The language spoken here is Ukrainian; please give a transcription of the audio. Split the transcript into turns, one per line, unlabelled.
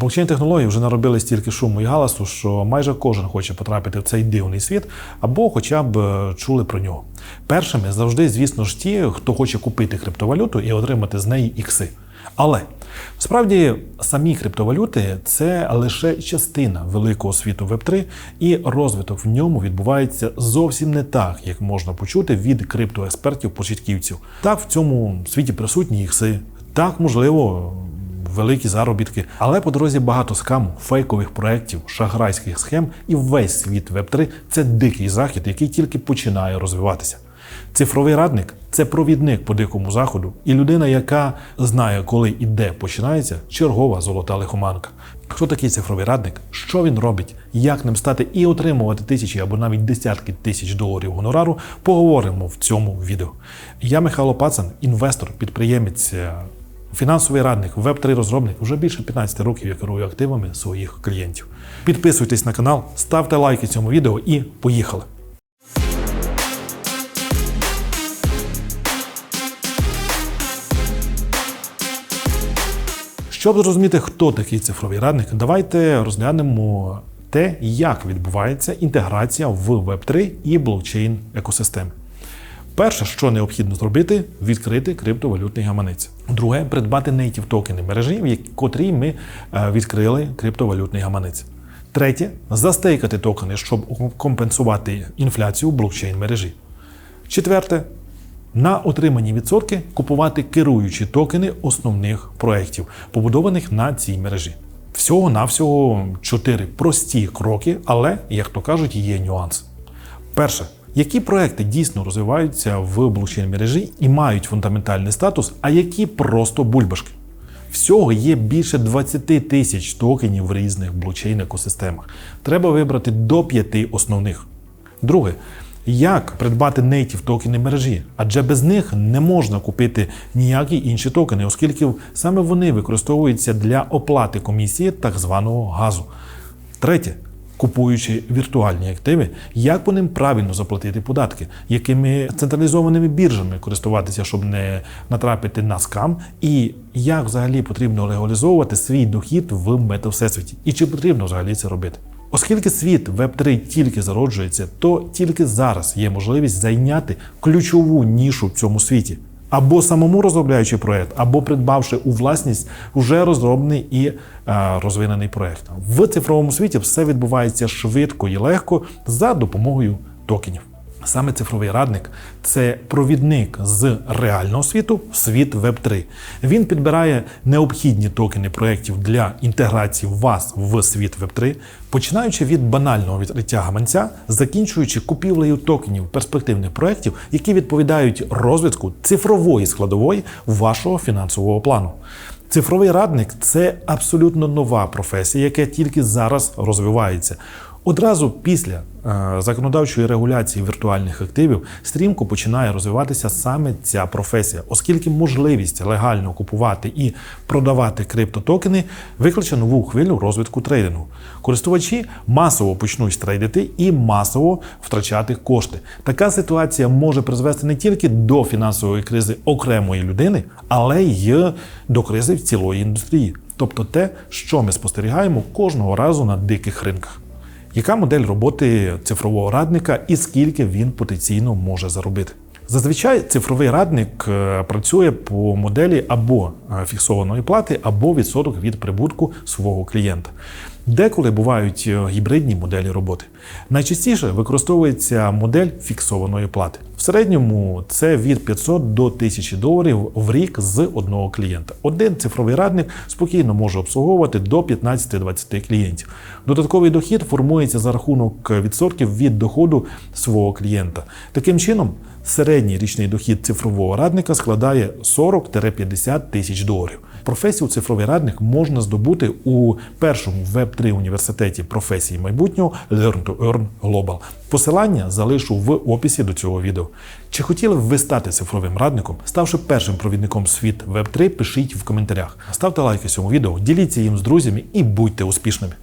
Блокчейн-технології вже наробили стільки шуму і галасу, що майже кожен хоче потрапити в цей дивний світ або хоча б е, чули про нього. Першими завжди, звісно ж, ті, хто хоче купити криптовалюту і отримати з неї ікси. Але справді самі криптовалюти це лише частина великого світу Web3, і розвиток в ньому відбувається зовсім не так, як можна почути від криптоекспертів-початківців. Так в цьому світі присутні ікси, так можливо. Великі заробітки, але по дорозі багато скаму, фейкових проєктів, шахрайських схем, і весь світ Web3 – це дикий захід, який тільки починає розвиватися. Цифровий радник це провідник по дикому заходу, і людина, яка знає, коли і де починається чергова золота лихоманка. Хто такий цифровий радник? Що він робить? Як ним стати і отримувати тисячі або навіть десятки тисяч доларів гонорару? Поговоримо в цьому відео. Я Михайло Пацан, інвестор, підприємець. Фінансовий радник, веб-3 розробник вже більше 15 років я керую активами своїх клієнтів. Підписуйтесь на канал, ставте лайки цьому відео і поїхали! Щоб зрозуміти, хто такий цифровий радник, давайте розглянемо те, як відбувається інтеграція в Web3 і блокчейн екосистеми. Перше, що необхідно зробити, відкрити криптовалютний гаманець. Друге, придбати нейтів токени мережі, в котрій ми е, відкрили криптовалютний гаманець. Третє застейкати токени, щоб компенсувати інфляцію блокчейн мережі. Четверте, на отримані відсотки купувати керуючі токени основних проєктів, побудованих на цій мережі. Всього-навсього чотири прості кроки, але, як то кажуть, є нюанс. Перше. Які проекти дійсно розвиваються в блокчейн мережі і мають фундаментальний статус, а які просто бульбашки? Всього є більше 20 тисяч токенів в різних блокчейн екосистемах. Треба вибрати до п'яти основних. Друге, як придбати нейтів токени мережі? Адже без них не можна купити ніякі інші токени, оскільки саме вони використовуються для оплати комісії так званого газу. Третє. Купуючи віртуальні активи, як по ним правильно заплатити податки, якими централізованими біржами користуватися, щоб не натрапити на скам, і як взагалі потрібно легалізовувати свій дохід в метавсесвіті, і чи потрібно взагалі це робити. Оскільки світ Web3 тільки зароджується, то тільки зараз є можливість зайняти ключову нішу в цьому світі. Або самому розробляючи проект, або придбавши у власність вже розроблений і а, розвинений проект. В цифровому світі все відбувається швидко і легко за допомогою токенів. Саме цифровий радник це провідник з реального світу в світ Web3. Він підбирає необхідні токени проєктів для інтеграції вас в світ Web3, починаючи від банального відкриття гаманця, закінчуючи купівлею токенів перспективних проєктів, які відповідають розвитку цифрової складової вашого фінансового плану. Цифровий радник це абсолютно нова професія, яка тільки зараз розвивається. Одразу після е, законодавчої регуляції віртуальних активів стрімко починає розвиватися саме ця професія, оскільки можливість легально купувати і продавати криптотокени викличе нову хвилю розвитку трейдингу. Користувачі масово почнуть трейдити і масово втрачати кошти. Така ситуація може призвести не тільки до фінансової кризи окремої людини, але й до кризи в цілої індустрії, тобто те, що ми спостерігаємо кожного разу на диких ринках. Яка модель роботи цифрового радника і скільки він потенційно може заробити? Зазвичай цифровий радник е, працює по моделі або е, фіксованої плати, або відсоток від прибутку свого клієнта. Деколи бувають е, гібридні моделі роботи. Найчастіше використовується модель фіксованої плати. В середньому це від 500 до 1000 доларів в рік з одного клієнта. Один цифровий радник спокійно може обслуговувати до 15-20 клієнтів. Додатковий дохід формується за рахунок відсотків від доходу свого клієнта. Таким чином, середній річний дохід цифрового радника складає 40-50 тисяч доларів. Професію цифровий радник можна здобути у першому Web3 університеті професії майбутнього Learn to Earn Global. Посилання залишу в описі до цього відео. Чи хотіли б ви стати цифровим радником, ставши першим провідником світ Web3, пишіть в коментарях. Ставте лайки цьому відео, діліться їм з друзями і будьте успішними.